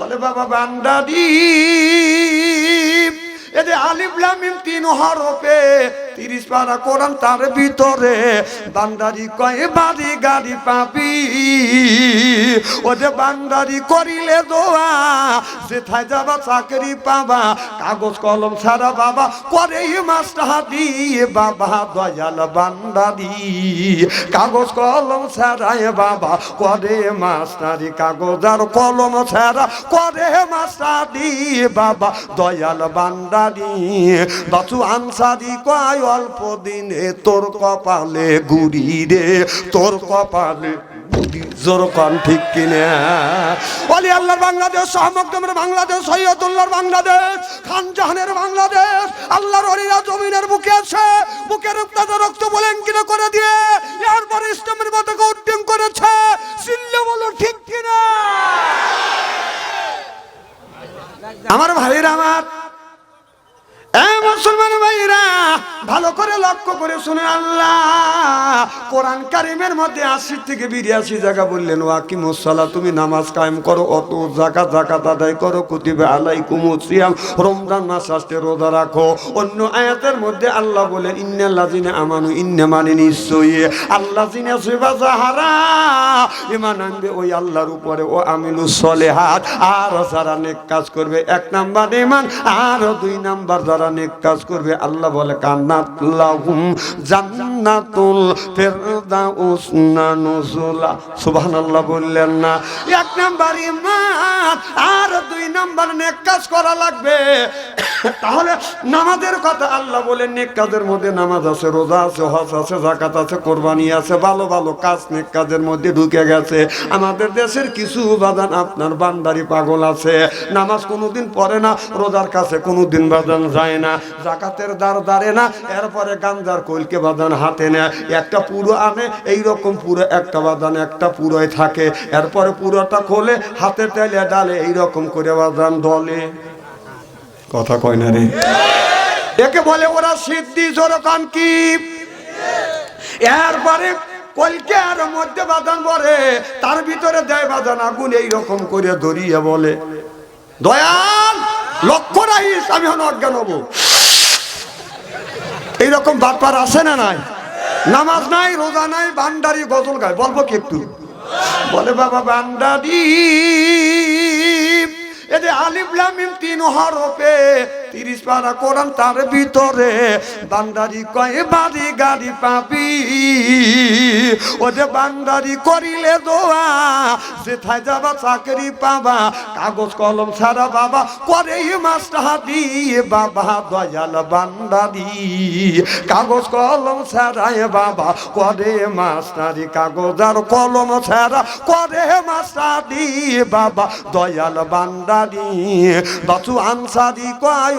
বলে বাবা বান্দাদি এদের আলিফ লামিম তিন হরফে তিরিশ পারা কোরআন তার ভিতরে। বান্দারি কয়ে, বাড়ি গাড়ি পাবি? ওদের বান্দারি করিলে দোয়া যেথায় যাবা, চাকরি পাবা, কাগজ কলম ছাড়া বাবা করে মাস্টার। বাবা দয়াল বান্দারি, কাগজ কলম ছাড়ায় বাবা, করে মাস্টারি। কাগজ আর কলম ছাড়া করে মাস্টারি। বাবা দয়াল বান্দারি। বাচু আনসারি কয় অল্প দিনে তোর কপালে গুড়ি রে তোর কপালে। জোর কন ঠিক কিনা বলি, আল্লাহর বাংলাদেশ সহমকদমের বাংলাদেশ, সৈয়দুল্লাহর বাংলাদেশ, খান জাহানের বাংলাদেশ, আল্লাহর অলিরা জমিনের বুকে আছে বুকের তাদের রক্ত বলেন কিনা করে দিয়ে, এরপর ইসলামের পতাকা উড্ডীন করেছে সিল্লে বলো, ঠিক কিনা আমার ভাইরা আমার মুসলমান ভাইরা ভালো করে লক্ষ্য করে শুনে আল্লাহ। মধ্যে বললেন তুমি নামাজ কায়েম করো, অত আদায় করো, কুতিবে আলাই কুমুসিয়াম রমজান মাস আসতে রোজা রাখো। অন্য আয়াতের মধ্যে আল্লাহ বলেন ইন্নাল্লাযিনা আমানু ইন্না মানে নিশ্চয়ই আনবে ওই আল্লাহর উপরে, ও আমিলু সলেহাত। আর যারা নেক কাজ করবে, এক নাম্বার ইমান আর দুই নাম্বার নেক কাজ করবে, আল্লাহ বলে নামাজ আছে, রোজা আছে কোরবানি আছে, ভালো ভালো কাজ নেক কাজের মধ্যে ঢুকে গেছে। আমাদের দেশের কিছু বাদান, আপনার বান্দারি পাগল আছে। নামাজ কোনোদিন পড়ে না, রোজার কাছে কোনোদিন বাদান যায় না, জাকাতের দ্বার দাঁড়ে না, এরপরে গাঞ্জার কইলকে বাদান হাতে নেয়। একটা পুরো আনে এই রকম পুরো একটা বাদান একটা পুরোয় থাকে। এরপরে পুরোটা খোলে, হাতে তেলে ডালে এই রকম করে বাদান দলে। কথা কয় না রে? একে বলে ওরা সিদ্ধি জোরকান কি? এরপরে কলকে আর মধ্যে বাদান বলে, তার ভিতরে দেয় বাদান আগুন এই রকম করে ধরিয়ে বলে। দয়াল! লক্ষ্য রাখিস, আমি হন অজ্ঞান হব। এইরকম ব্যাপার আছে না নাই? নামাজ নাই, রোজা নাই বান্ডারি গজল গায়। বলব কি একটু? বলে বাবা বান্ডারি এদের আলিফ লামিম তিন হরফে তিরিশ পারা কোরআন তার ভিতরে। বান্দারি কয়ে, বাড়ি গাড়ি পাবি? ও যে বান্দারি করিলে দোয়া, যেথায় যাবা চাকরি পাবা। কাগজ কলম ছাড়া বাবা করে মাস্টার বাবা, দয়াল বান্দারি। কাগজ কলম ছাড়ায় বাবা করে মাস্টারি, কাগজ আর কলম ছাড়া করে মাস্টারি বাবা, দয়াল বান্দারি। বাচু আনসারি কয়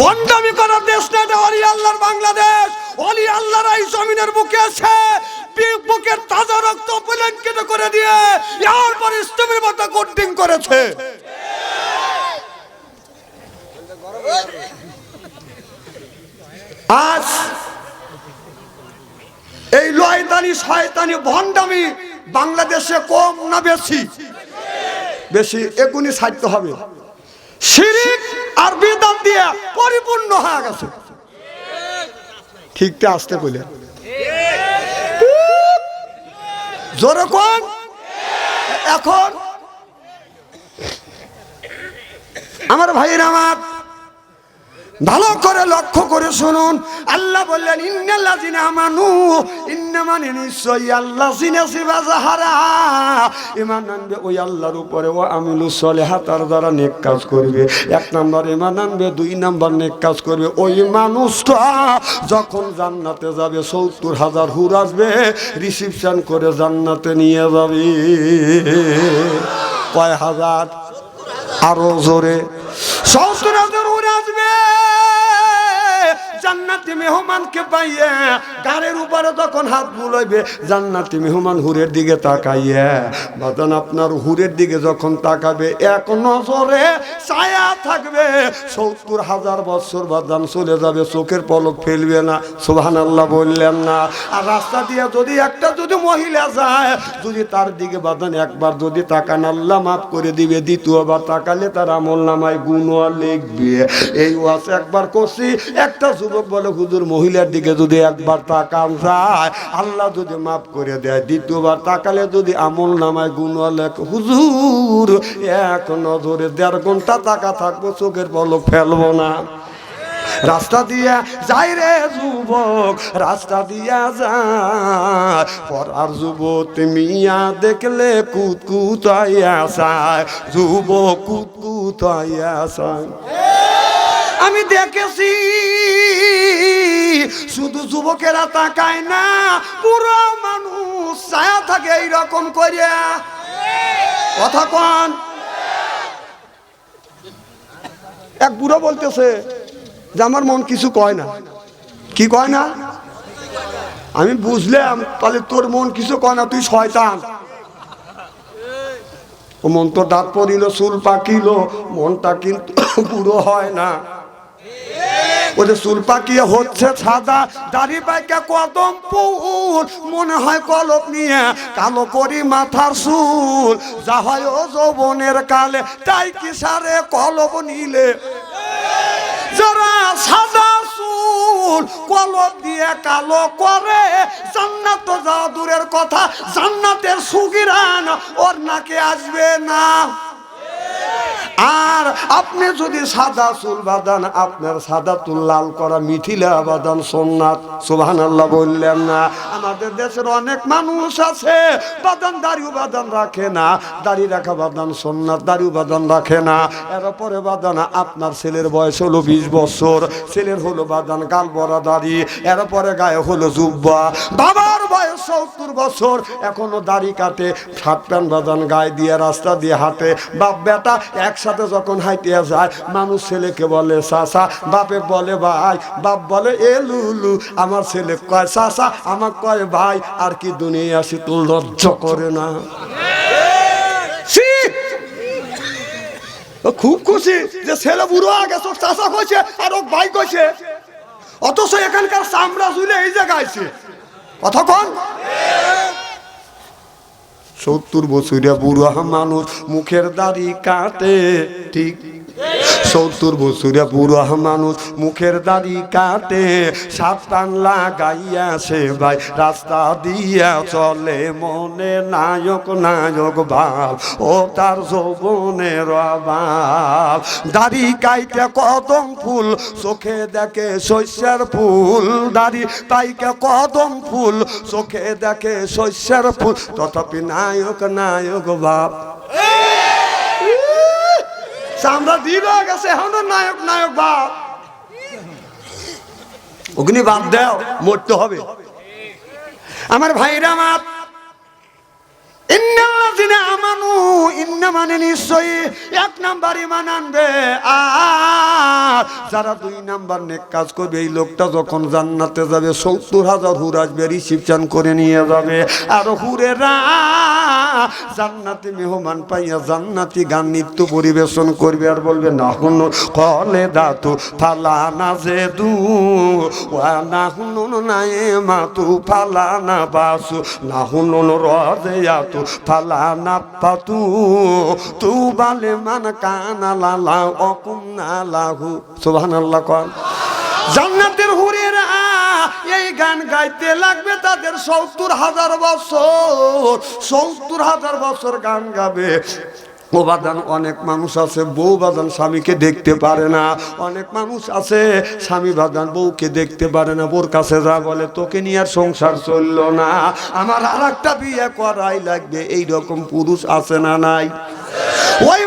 বন্ডামি করার দেশ না, এটা অলি আল্লাহর বাংলাদেশ। অলি আল্লাহর এই জমিনের বুকে আছে বুকের তাজা রক্ত পুলঙ্কিত করে দিয়ে এরপর ইসলামের মতো কোটিং করেছে। আজ এই লয়দানি, শয়তানি ভণ্ডামি বাংলাদেশে কম না বেশি? বেশি এগুনি ছাড়তে হবে। শিরিক আর বেদাত দিয়ে পরিপূর্ণ হয়ে গেছে। ঠিকটা আসতে বলে এখন আমার ভাইয়ের আমার ভালো করে লক্ষ্য করে শুনুন। আল্লাহ বললেন, ইন্নাল্লাযিনা আমানু মানে নিশ্চয়ই আল্লাহ জিনা সিবা যাহারা। ঈমান আনবে ওই আল্লাহর উপরে, ও আমিলু সলিহাত আর যারা নেক কাজ করবে। এক নাম্বার ঈমান আনবে, দুই নাম্বার নেক কাজ করবে। ওই মানুষটা যখন জান্নাতে যাবে, সত্তর হাজার হুর আসবে রিসিপশন করে জান্নাতে নিয়ে যাবে। কয় হাজার? আরও জোরে। সত্তর হাজার উড়ে আসবে। জান্নাতি মেহমানকে পাইয়ে গাড়ির উপরে তখন হাত বুলাইবে, জান্নাতি মেহমান হুরের দিকে তাকাইয়ে, বাদান আপনার হুরের দিকে যখন তাকাবে, এক নজরে ছায়া থাকবে। সত্তর হাজার বছর বাদান চলে যাবে, চোখের পলক ফেলবে না। সোহান আল্লাহ বললেন না। আর রাস্তা দিয়ে যদি একটা যদি মহিলা যায়, যদি তার দিকে বাদান একবার যদি তাকান, আল্লাহ মাফ করে দিবে। দ্বিতীয়বার তাকালে তার আমল নামায় গুণ লিখবে। এই ওয়াজ একবার করছি, একটা যুবক বলে, হুজুর, মহিলার দিকে যদি একবার তাকান যায়, আল্লাহ যদি মাফ করে দেয়। দ্বিতীয়বার তাকালে যদি আমল নামায় গুণ লেখ হুজুর, এক নজরে দেড় ঘণ্টা তাকা থাকব, চোখের পলক ফেলব না। রাস্তা দিয়া যাই রে যুবক, রাস্তা দিয়া যায়। পরার যুবক মিয়া দেখলে কুত কুতাইয়া চায় যুবক কুত কুতাইয়া চায় আমি দেখেছি, শুধু যুবকেরা তাকায় না, পুরো মানুষ ছায়া থাকে এইরকম করিয়া কথা কন। এক বুড়ো বলতেছে যে, আমার মন কিছু কয় না। কি কয় না? আমি বুঝলাম, তাহলে তোর মন কিছু কয় না, তুই শয়তান। ও মন তো দাঁত পড়িল চুল পাকিল, মনটা কিন্তু বুড়ো হয় না। ওদের চুল পাকিয়ে হচ্ছে সাদা। দাড়ি পাইকা কদম ফুল, মনে হয় কলপ নিয়ে কালো করি মাথার চুল। যা হয় ও যৌবনের কালে, তাই কি সারে কলপ নিলে? যারা সাদা চুল কলপ দিয়ে কালো করে, জান্নাত যাওয়া দূরের কথা, জান্নাতের সুগিরান, ওর নাকে আসবে না। আর আপনি যদি সাদা চুল বাদান আপনার সাদা চুল লাল করা মিথিলা বাদান সোমনাথ। সুবহান আল্লাহ বললেন না। আমাদের দেশের অনেক মানুষ আছে বাদান দাড়িও বাদান রাখে না। দাড়ি রাখা বাদান সোমনাথ, দাড়িও বাদান রাখে না। এরপরে বাদান আপনার ছেলের বয়স হলো বিশ বছর। ছেলের হলো বাদান গাল বড়া দাড়ি এরপরে গায়ে হলো জুব্বা। বাবার বয়স সত্তর বছর, এখনও দাড়ি কাটে শার্ট প্যান্ট বাদান গায়ে দিয়ে, রাস্তা দিয়ে হাঁটে। বাপ বেটা একসাথে যখন হাইতে যায়, মানুষ ছেলেকে বলে সাসা বাপে বলে, ভাই। বাপ বলে, এ লুলু, আমার ছেলে কয় সাসা আমার কয়, ভাই। আর কি দুনিয়া আসি তো লজ্জ করে না। খুব খুশি যে ছেলে বুড়ো আগে সব চাষা কইছে আর ও ভাই কইছে। অথচ এখানকার চামড়া জুলে এই জায়গায় আছে। কন? সত্তর বছরিয়া বুড়ো মানুষ মুখের দাড়ি কাটে ঠিক সত্তর বছরিয়া বুড়ো মানুষ মুখের দাড়ি কাটে সাতান লাগাইয়া সে ভাই রাস্তা দিয়া চলে। মনে নায়ক নায়ক ভাব, ও তার যৌবনের অভাব। দাড়ি কাইতে কদম ফুল, চোখে দেখে শস্যের ফুল। দাড়ি পাইকে কদম ফুল, চোখে দেখে শস্যের ফুল। তথাপি নায়ক নায়ক ভাব। চামড়া দিব গেছে এখন নায়ক নায়ক বাপ। অগ্নি বাদ দেও মরতে হবে। আমার ভাইরা আমার ইন্নাল্লাযিনা মানে নিশ্চয়ই এক ইমান আনবে। যারা দুই নাম্বার নেক কাজ করবে, এই লোকটা যখন জান্নাতে যাবে হাজার করে নিয়ে যাবে। আর জান্নাতি মেহমান পাইয়া জান্নাতি গান নৃত্য পরিবেশন করবে আর বলবে, না হুন কলে দাতু ফালা না যে দু না হুন নাই মাতু ফালা না বাসু, না হুন রজে আতু ফালা না পাতু তু বালে মান কানা লালা অকুম না লাহু। সুবহানাল্লাহ কন জান্নাতের হুরেরা এই গান গাইতে লাগবে তাদের সত্তর হাজার বছর, সত্তর হাজার বছর গান গাবে। ও বাদান অনেক মানুষ আছে, বউ বাদান স্বামীকে দেখতে পারে না। অনেক মানুষ আছে, স্বামী বাদান বউকে দেখতে পারে না, বোর কাছে যা বলে, তোকে নিয়ে আর সংসার চলল না। আমার আর একটা বিয়ে করাই লাগবে। এইরকম পুরুষ আছে না নাই? ওই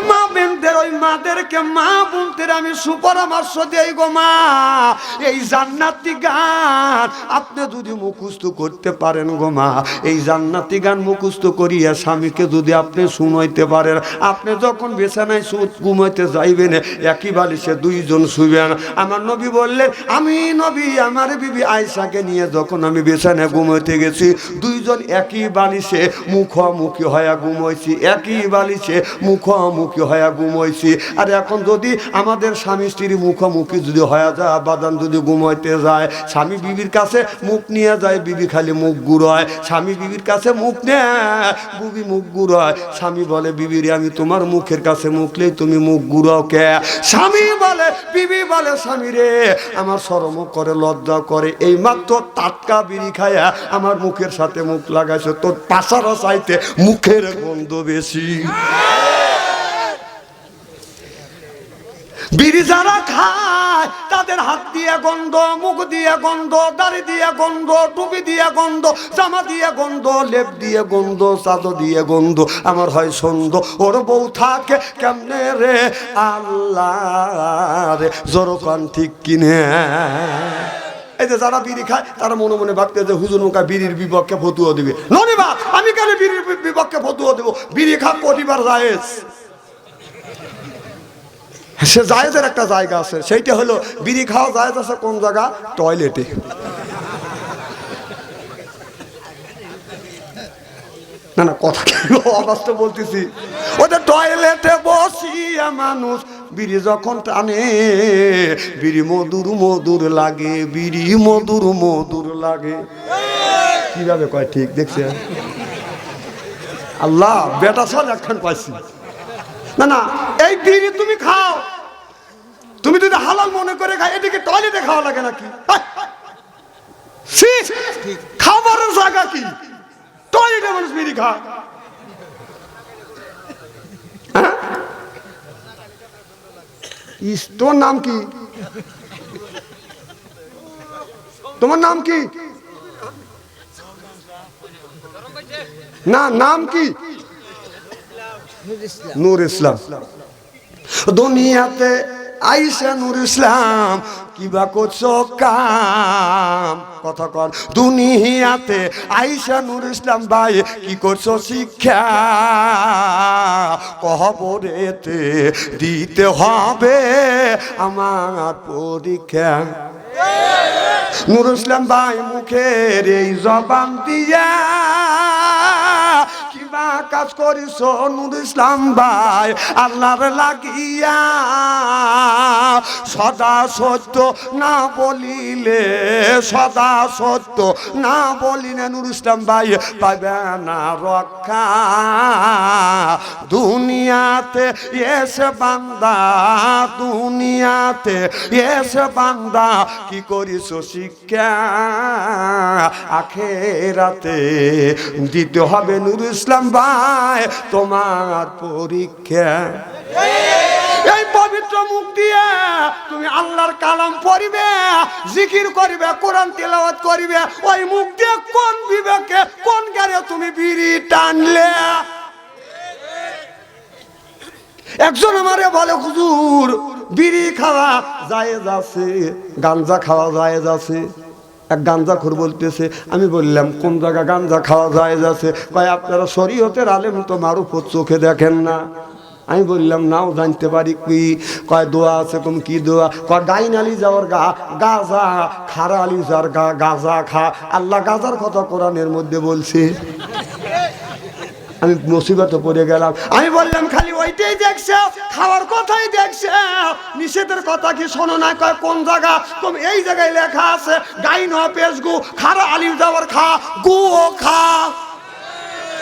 মাদেরকে মা বোনদের আমি সুপরামর্শ দেই গো মা। এই জান্নাতি গান আপনি যদি মুখস্থ করতে পারেন গো মা, এই জান্নাতি গান মুখস্থ করিয়া স্বামীকে যদি আপনি শুনাইতে পারেন, আপনি যখন বিছানায় সু ঘুমাইতে যাইবেন, একই বালিশে দুইজন শুবেন আমার নবী বললেন, আমি নবী, আমার বিবি আয়সাকে নিয়ে যখন আমি বিছানায় ঘুমাইতে গেছি, দুইজন একই বালিশে মুখোমুখি হয়ে ঘুমাইছি, একই বালিশে মুখোমুখি হয়ে ঘুমাইছি। আর এখন যদি আমাদের স্বামী স্ত্রীর মুখোমুখি যদি হয়ে যায় বাদান যদি ঘুমাইতে যায়, স্বামী বিবির কাছে মুখ নিয়ে যায়, বিবি খালি মুখ গুড়ায় স্বামী বিবির কাছে মুখ নেয় বুবি মুখ গুড়ায় স্বামী বলে বিবিরে আমি তোমার মুখের কাছে মুখলেই তুমি মুখ গুড়াও কে? স্বামী বলে, বিবি বলে, স্বামী রে, আমার সরম করে লজ্জা করে। এই মাত্র টাটকা বিড়ি খায়া আমার মুখের সাথে মুখ লাগাইছে, তোর পাশারা চাইতে মুখের গন্ধ বেশি। বিড়ি যারা খায়, তাদের হাত দিয়ে গন্ধ, মুখ দিয়ে গন্ধ, দাড়ি দিয়ে গন্ধ, টুপি দিয়ে গন্ধ, জামা দিয়ে গন্ধ, লেপ দিয়ে গন্ধ, চাদর দিয়ে গন্ধ, আমার হয় সন্দ ওর বউ থাকে কেমনে রে? আল্লাহ রে জোরকান ঠিক কিনে। এই যে যারা বিড়ি খায়, তারা মনে মনে ভাবতে যে হুজুর মুখা বিড়ির বিপক্ষে ফতুয়া দিবে। ননিবা আমি কেন বিড়ির বিপক্ষে ফতুয়া দেবো? বিড়ি খা কটিবার জায়েজ। সে জায়েজের একটা জায়গা আছে, সেইটা হলো বিড়ি খাওয়া জায়েজ আছে কোন জায়গা? টয়লেটে। না না, কথা কি অবাস্তব বলতেছি। ওদের টয়লেটে বসিয়া মানুষ বিড়ি যখন টানে, বিড়ি মধুর মধুর লাগে, বিড়ি মধুর মধুর লাগে। কীভাবে কয় ঠিক, দেখছে। আল্লাহ, বেটা সব একখান পাইছি। না না, এই বিড়ি তুমি খাও। যদি হালাল মনে করে খাও এদিকে টয়লেটে খাওয়া লাগে নাকি! খাবারের জায়গা কি? টয়লেটে মানুষ বিড়ি খা হ্যাঁ? তোমার নাম কি? তোমার নাম কি? না, নাম কি? নূর ইসলাম। দুনিয়াতে আইসা নূর ইসলাম কিবা করছ কাম? কথা কর, দুনিয়াতে আইসা নূর ইসলাম ভাই, কি করছ শিক্ষা? কহবরেতে দিতে হবে আমার পরীক্ষা। নুর ইসলাম ভাই, মুখের এই জবান দিয়া কাজ করিস নুর ইসলাম ভাই, আল্লাহর লাগিয়া। সদা সত্য না বলিলে, সদা সত্য না বলিলে নুর ইসলাম ভাই পাবে না রক্ষা। দুনিয়াতে এসে বান্দা, দুনিয়াতে এসে বান্দা, কি করিস শিক্ষা? আখেরাতে দিতে হবে নুর ইসলাম ভাই তোমার পরীক্ষা। এই পবিত্র মুখ দিয়ে তুমি আল্লাহর কালাম পড়িবে, জিকির করিবে, কোরআন তেলাওয়াত করিবে। ওই মুখ দিয়ে কোন বিবেকে, কোন জ্ঞানে তুমি বিড়ি টানলে? একজন আমারে বলে, হুজুর, বিড়ি খাওয়া জায়েজ আছে গাঞ্জা খাওয়া আছে। এক গাঞ্জা খোর বলতেছে, আমি বললাম, কোন জায়গা গাঞ্জা খাওয়া যায় যাচ্ছে কয়, আপনারা শরীয়তের আলেম তো মারুফত চোখে দেখেন না। আমি বললাম, নাও জানতে পারি কি? কয়, দোয়া আছে কোন কি দোয়া? কয়, ডাইন আলি যাওয়ার গা, গাজা, খারা আলি যাওয়ার গা, গাজা খা। আল্লাহ গাজার কথা কোরআনের মধ্যে বলছে। আমি মুসিবতে পড়ে গেলাম। আমি বললাম, খালি ওইটাই দেখছে, খাওয়ার কথাই দেখছে। নিষেধের কথা কি শোনো না? কয়, কোন জায়গা? তুমি এই জায়গায় লেখা আছে গাইন পেস গু খারা আলিম যাওয়ার খা, গু ও খা।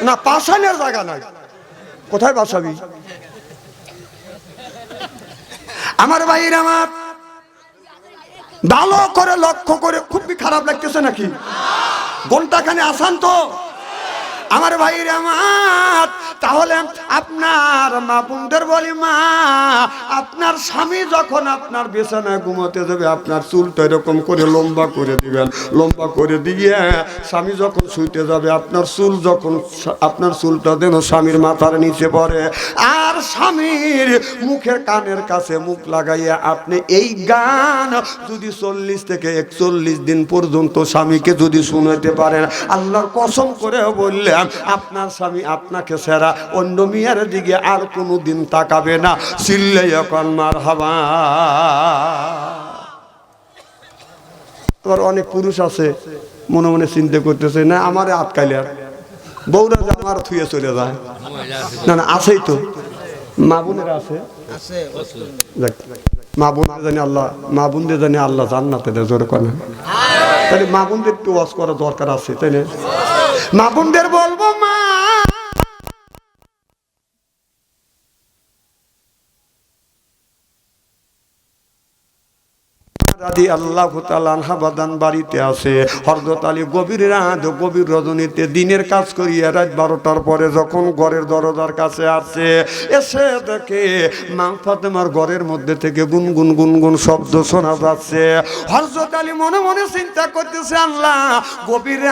না পাশানের জায়গা নাই। কোথায় বাসাবি আমার ভাইয়ের আমার ভালো করে লক্ষ্য করে খুবই খারাপ লাগতেছে নাকি? ঘন্টাখানে আসান তো। আমার ভাইরে আমার তাহলে আপনার মা বোনদের বলি, মা, আপনার স্বামী যখন আপনার বিছানায় ঘুমোতে যাবে, আপনার চুলটা এরকম করে লম্বা করে দিবেন, লম্বা করে দিয়ে স্বামী যখন শুইতে যাবে, আপনার চুল যখন আপনার চুলটা যেন স্বামীর মাথার নিচে পড়ে। আর স্বামীর মুখের কানের কাছে মুখ লাগাইয়া আপনি এই গান যদি চল্লিশ থেকে একচল্লিশ দিন পর্যন্ত স্বামীকে যদি শুনাইতে পারেন, আল্লাহর কসম করে বললাম আপনার স্বামী আপনাকে সেরা অন্য মেয়ের দিকে আর কোনো দিন তাকাবে না। চিল্লে এখন মার হাবা আবার অনেক পুরুষ আছে, মনে মনে চিন্তা করতেছে, না, আমার আটকাইলে আর। আমার থুয়ে চলে যায়। না না, আছেই তো। মা আছে। জানি আল্লাহ, মা বোনদের জানি আল্লাহ জান্নাতে জোরে করে তাহলে মা বোনদের একটু ওয়াজ করা দরকার আছে, তাই না? বলব, মা রাদি আল্লাহ আনহাবাদান বাড়িতে আছে। হরদত আলী গভীর রাত, গভীর রজনীতে দিনের কাজ করিয়া রাত বারোটার পরে যখন ঘরের দরজার কাছে আসে, এসে দেখে মা ফাতেমার ঘরের মধ্যে থেকে গুনগুন গুনগুন শব্দ শোনা যাচ্ছে। হরজত আলী মনে মনে চিন্তা করতেছে, আল্লাহ, গভীর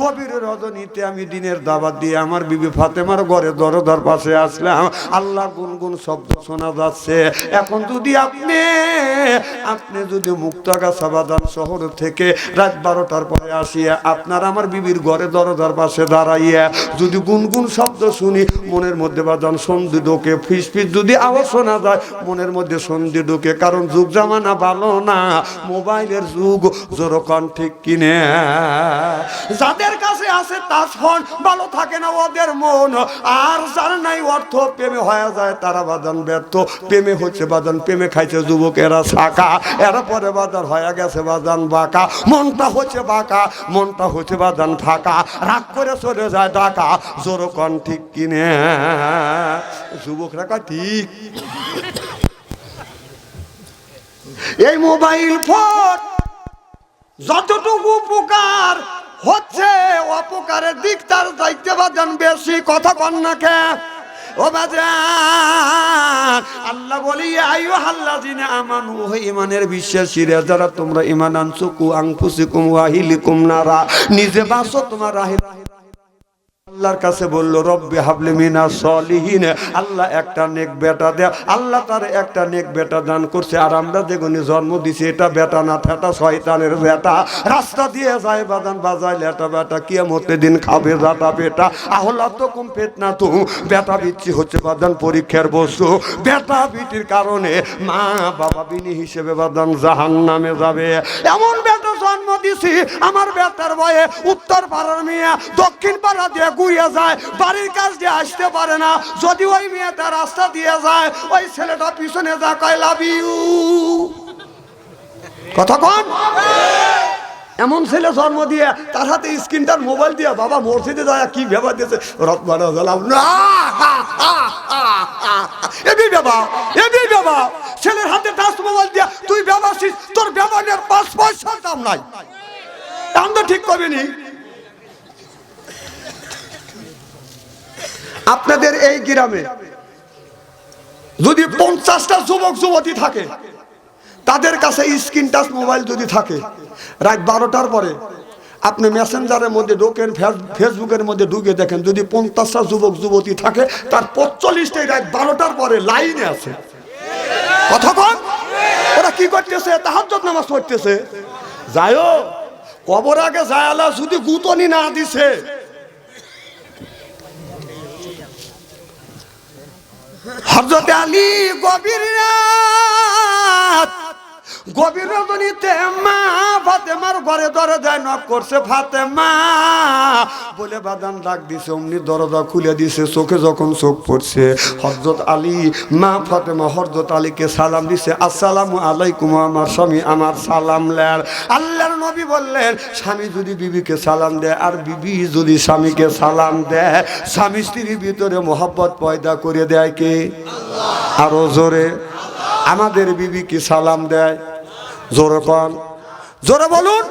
গভীর রজনীতে আমি দিনের দাবাত দিয়ে আমার বিবি ফাতেমার ঘরে দরজার পাশে আসলাম। আল্লাহ গুনগুন শব্দ শোনা যাচ্ছে। এখন যদি আপনি আপনি যদি মুক্তাগাছা বাদান শহর থেকে রাত বারোটার পরে আসিয়া আপনার আমার বিবির ঘরে দরজার পাশে দাঁড়াইয়া যদি গুনগুন শব্দ শুনি, মনের মধ্যে বাদান সন্ধি ঢোকে, ফিস ফিস যদি আওয়াজ শোনা যায়, মনের মধ্যে সন্ধি ঢোকে, কারণ যুগ জামানা ভালো না, মোবাইলের যুগ যেরকম ঠিক কিনে। যাদের কাছে আছে তার ফোন ভালো থাকে না ওদের মন, আর যার নাই অর্থ প্রেমে হয়ে যায়, তারা বাদান ব্যর্থ, প্রেমে হচ্ছে বাদান প্রেমে খাইছে যুবকেরা শাখা। এরা পরে বাজার হয়ে গেছে বাদান বাঁকা। মনটা হচ্ছে বাঁকা, মনটা হচ্ছে বাদান ফাঁকা। রাগ করে চলে যায় ডাকা জোরকন ঠিক কিনে। যুবকরা কয়, ঠিক। এই মোবাইল ফোন যতটুকু উপকার হচ্ছে, অপকারের দিক তার দায়িত্ব বাজান বেশি। কথা কন না কে? ও বাজান আল্লাহ বলি আয়ু হাল্লা দিনে আমানু হে ইমানের বিশ্বাসীরা, যারা তোমরা ইমান আনছো কু আংফুসিকুম কুম নারা, নিজে বাসো তোমার রাহে। আল্লাহর কাছে বলল, রব্বি হাবলি মিনা সলিহীন। আল্লাহ একটা নেক বেটা দেয় আল্লাহ তার একটা নেক বেটা দান করছে। আর আমরা যেগুনি জন্ম দিছি, এটা বেটা না ফেটা শয়তানের বেটা। রাস্তা দিয়ে যায় বাদান, বাজায় লেটা বেটা কিয়ামতে দিন খাবে যাটা বেটা। আহলা তো কম পেট না তো বেটা বিচ্ছি হচ্ছে বাদান পরীক্ষার বস্তু। বেটা বিটির কারণে মা বাবা বিনি হিসেবে বাদান জাহান নামে যাবে। এমন বেটা জন্ম দিছি, আমার বেটার বয়ে উত্তর পাড়ার মেয়ে দক্ষিণ পাড়া দিয়ে ঘুরিয়ে যায়, বাড়ির কাজ দিয়ে আসতে পারে না। যদি ওই মেয়েটা রাস্তা দিয়ে যায়, ওই ছেলেটা পিছনে যা কয় লাভ ইউ কন। এমন ছেলে জন্ম দিয়ে তার হাতে স্ক্রিনটার মোবাইল দিয়ে বাবা মসজিদে যায়, কি ব্যবহার দিয়েছে? রথ বানা না এবি বাবা এবি বাবা। ছেলের হাতে টাচ মোবাইল দিয়ে তুই ব্যবহারছিস তোর ব্যবহারের পাঁচ পয়সার দাম নাই। দাম তো ঠিক করবি নি আপনাদের এই গ্রামে যদি পঞ্চাশটা যুবক যুবতী থাকে, তাদের কাছে স্ক্রিন টাচ মোবাইল যদি থাকে, রাত বারোটার পরে আপনি মেসেঞ্জারের মধ্যে ঢোকেন, ফেস- ফেসবুকের মধ্যে ঢুকে দেখেন, যদি পঞ্চাশটা যুবক যুবতী থাকে, তার পঁচল্লিশটাই রাত বারোটার পরে লাইনে আছে। ওরা কি করতেছে? তাহাজ্জত নামাজ পড়তেছে। যাইও কবর আগে যায়ালা যদি গুতনি না দিছে হজরত আলী গভীর রাত গভীর রজনীতে মা, ফাতেমার ঘরে দরজায় নক করছে, ফাতেমা, বলে বাদান ডাক দিছে, অমনি দরজা খুলে দিছে, চোখে যখন চোখ পড়ছে হজরত আলী, মা ফাতেমা হজরত আলীকে সালাম দিছে, আসসালামু আলাইকুম আমার স্বামী, আমার সালাম লেন আল্লাহর নবী বললেন, স্বামী যদি বিবিকে সালাম দেয়, আর বিবি যদি স্বামীকে সালাম দেয়, স্বামী স্ত্রীর ভিতরে মোহাব্বত পয়দা করে দেয় কে? আরও জোরে। আমাদের বিবি কি সালাম দেয়? জোরে কন জোরে বলুন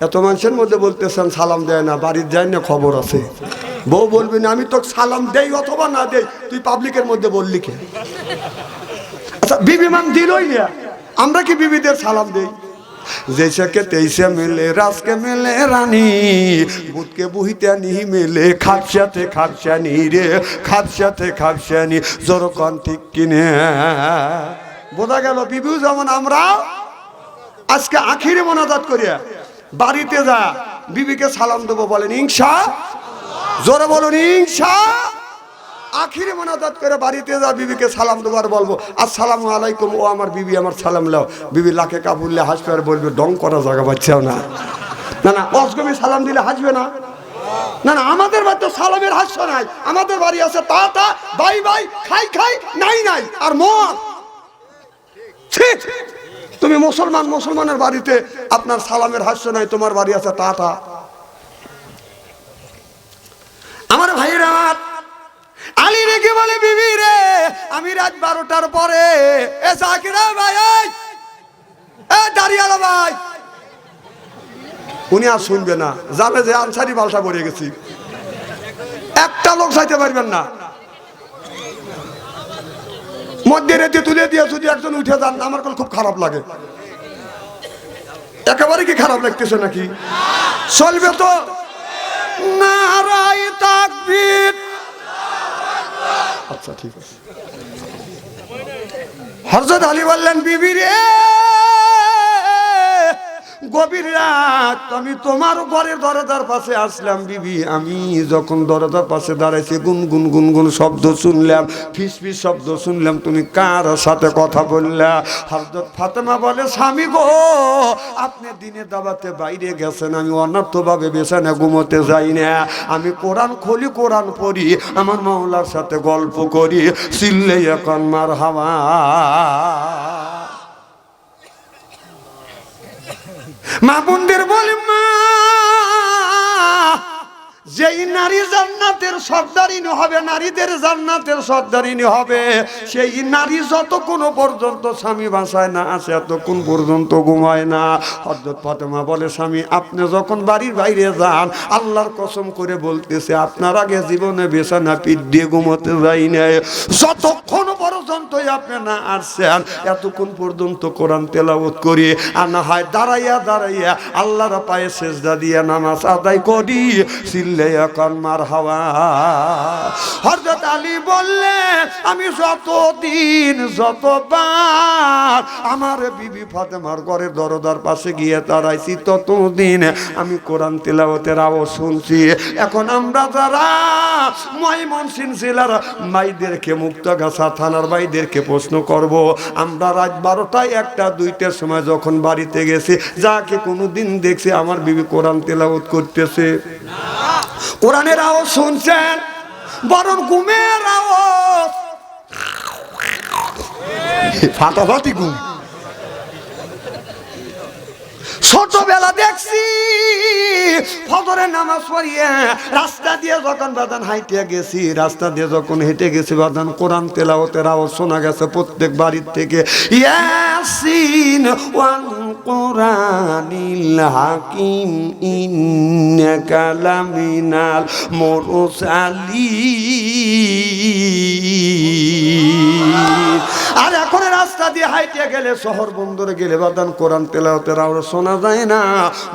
এত মানুষের মধ্যে বলতেছেন সালাম দেয় না বাড়ির যায় না খবর আছে বউ বলবি না আমি তোকে সালাম দেই অথবা না দেই তুই পাবলিকের মধ্যে বললি কে আচ্ছা বিবি মান দিলই না আমরা কি বিবিদের সালাম দেই जैसे के तैसे मिले रास के मिले रानी बुध के बुहिते नहीं मिले खापसाते खापसानी रे খাপসাতে খাপসানি জোর কন ঠিক কিনে বোঝা গেল বিবিউ যেমন আমরা, আজকে আখিরে মোনাজাত করিয়া বাড়িতে যা, বিবিকে সালাম দেবো বলেন ইংসা জোরে বলুন ইংসা আখিরে মোনাজাত করে বাড়িতে যা, বিবিকে সালাম দেবার বলব, আসসালামু আলাইকুম, ও আমার বিবি, আমার সালাম লাও বিবি লাখে কাবুললে হাসবে আর বলবে, ডং করা জায়গা পাচ্ছেও না। না না অসগমে সালাম দিলে হাসবে না। না না, আমাদের বাড়িতে সালামের হাস্য নাই, আমাদের বাড়ি আছে, তা তা, বাই বাই, খাই খাই, নাই নাই, আর ছি! তুমি মুসলমান, মুসলমানের বাড়িতে আপনার সালামের হাস্য নাই, তোমার বাড়ি আছে তা আমার ভাইয়ের আলী রেখে বলে, বিবি রে, আমি রাত বারোটার পরে, এ সাকিরা ভাই এ দাঁড়িয়ালা ভাই। উনি আর শুনবে না জানে যে আনসারি বালসা পড়ে গেছি। একটা লোক চাইতে পারবেন না। মধ্যে রেতে তুলে দিয়ে যদি একজন উঠে যান, আমার খুব খারাপ লাগে। একেবারে কি খারাপ লাগতেছে নাকি? চলবে তো? আচ্ছা ঠিক আছে। হরজত আলী বললেন, বিবি রে গভীর রাত আমি তোমার ঘরের দরজার পাশে আসলাম, বিবি। আমি যখন দরজার পাশে দাঁড়াইছি গুন গুন গুন গুন শব্দ শুনলাম ফিস ফিস শব্দ শুনলাম, তুমি কার সাথে কথা বললা? হরজত ফাতেমা বলে, স্বামী গো, আপনি দিনে দাবাতে বাইরে গেছেন, আমি অনার্থভাবে বেছানা ঘুমোতে যাই না। আমি কোরআন খুলি, কোরআন পড়ি, আমার মাওলার সাথে গল্প করি। চিল্লে এখন মার হাওয়া মা বোনদের বলে, মা, যেই নারী জান্নাতের হবে, নারীদের জান্নাতের হবে। সেই নারী পর্যন্ত স্বামী বাসায় না আসে, এতক্ষণ পর্যন্ত ঘুমায় না। হজরত ফাতেমা বলে, স্বামী, আপনি যখন বাড়ির বাইরে যান, আল্লাহর কসম করে বলতেছে, আপনার আগে জীবনে বেছানা পিঠ দিয়ে ঘুমোতে যাই নাই। যতক্ষণ পর্যন্ত আপনি না আসছেন, এতক্ষণ পর্যন্ত কোরআন তেলাওত করি, আর না হয় দাঁড়াইয়া দাঁড়াইয়া আল্লাহর পায়ে সেজদা দিয়ে নামাজ আদায় করি, সিল্লে এখন মার হাওয়া। হরজত আলী বললে আমি যতদিন, যতবার আমার বিবি ফাতেমার ঘরের দরদার পাশে গিয়ে দাঁড়াইছি, ততদিন আমি কোরআন তেলাওতের আওয়াজ শুনছি। এখন আমরা যারা ময়মনসিং জেলার মাইদেরকে মুক্তগাছা থানার ভাইদেরকে প্রশ্ন করব, আমরা রাত বারোটায় একটা, দুইটার সময় যখন বাড়িতে গেছি, যাকে কোনো দিন দেখছি আমার বিবি কোরআন তেলাওত করতেছে। কোরআনের আওয়াজ শুনছেন? বরং ঘুমের আওয়াজ। ফাটাফাটি ঘুম। ছোটবেলা ফজরের নামাজ পড়িয়ে রাস্তা দিয়ে যখন বাদান হাইটে গেছি, রাস্তা দিয়ে যখন হেঁটে গেছি বাদান, কোরআন তেলাওতের আওয়াজ শোনা গেছে প্রত্যেক বাড়ির থেকে, ইয়াসিন ওয়ান কোরআনিল হাকিম, ইন্নাকা লামিনাল মুরসালিন। আর এখন রাস্তা দিয়ে হাইটে গেলে, শহর বন্দরে গেলে, বাদান কোরআন তেলাওতের আওয়াজ শোনা যায় না।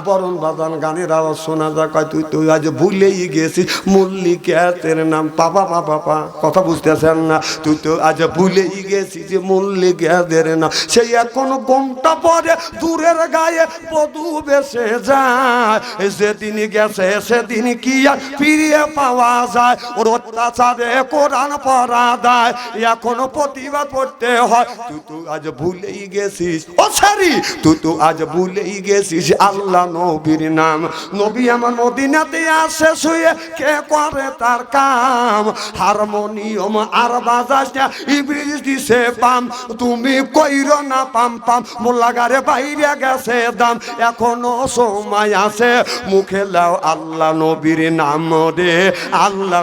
বরং বাদান গানের আওয়াজ শোনা যায়। কয়, তুই তুই আজ ভুলেই গেছিস মল্লিকের নাম। পাপা পাপা পা কথা বুঝতেছেন না। তুই তো আজ ভুলেই গেছিস যে মল্লিকের নাম। সেই এখন গমটা পরে দূরের গায়ে বধু বেসে যায়। সেদিন গেছে সেদিন কি ফিরিয়ে পাওয়া যায়। ওর অত্যাচারে কোরআন পড়া দেয়। এখনও প্রতিবাদ করতে হয়, তুই তো আজ ভুলেই গেছিস। ও সারি তুই তো আজ ভুলেই গেছিস। আল্লাহ নবীর নাম। নবী আমার মদিনাতে আসে শুয়ে কে করে তার কাম? হারমোনিয়ম আর বাজাস ইবলিস দিছে পাম। তুমি কইর না পাম পাম। মোল্লাগারে বাইরে গেছে দাম। এখনও সময় আছে। মুখে লাও আল্লাহ নবীর নাম রে। আল্লাহ